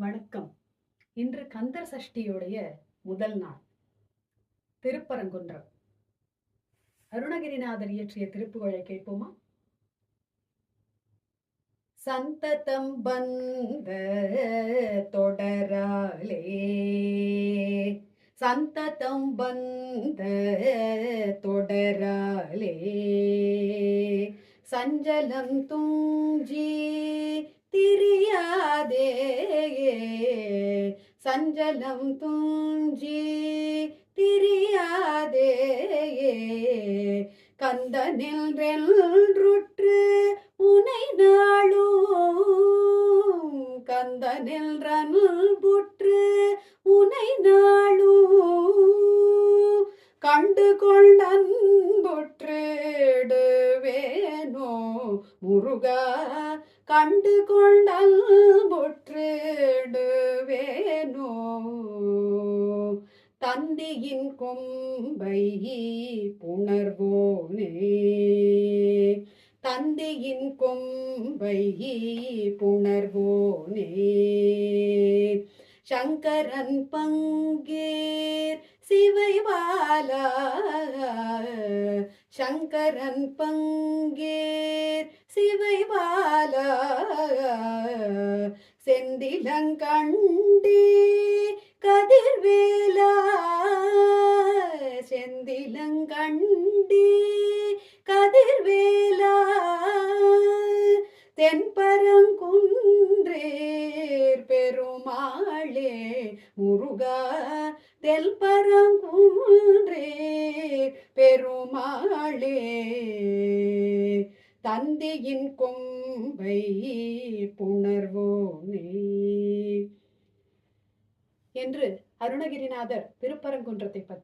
வணக்கம். இன்று கந்தர் சஷ்டியுடைய முதல் நாள். திருப்பரங்குன்றம். அருணகிரிநாதர் இயற்றிய திருப்புகழை கேட்போமா? சந்ததம் பந்த தொடராலே சந்ததம் பந்த தொடராலே சஞ்சலம் துஞ்சி திரியாதே. சஞ்சலம் தூஞ்சி திரியாதே. கந்தனில் ரெல்ருற்று உனை நாளும். கந்தனில் ரன்புற்று உனை நாளும். கண்டு கொண்டன்புற்றிடுவேனோ முருகா. கண்டு கொண்டன்புற்றிடுவேனோ தந்தியின் கொம்பை புணர்வோனே. தந்தியின் கொம்பை புணர்வோனே. சங்கரன் பங்கேர் சிவைவாலா. சங்கரன் பங்கேர் சிவைவாலா. செந்திலங்கண்டே கதிர்வேலா. செந்திலங்கண்டே கதிர்வேலா. தென்பரங்குன்றே பெருமாளே முருகா. தெல்பரங்குன்றே பெருமாளே. தந்தையின் கொம்பை புணர்வோனே என்று அருணகிரிநாதர் திருப்பரங்குன்றத்தை பற்றி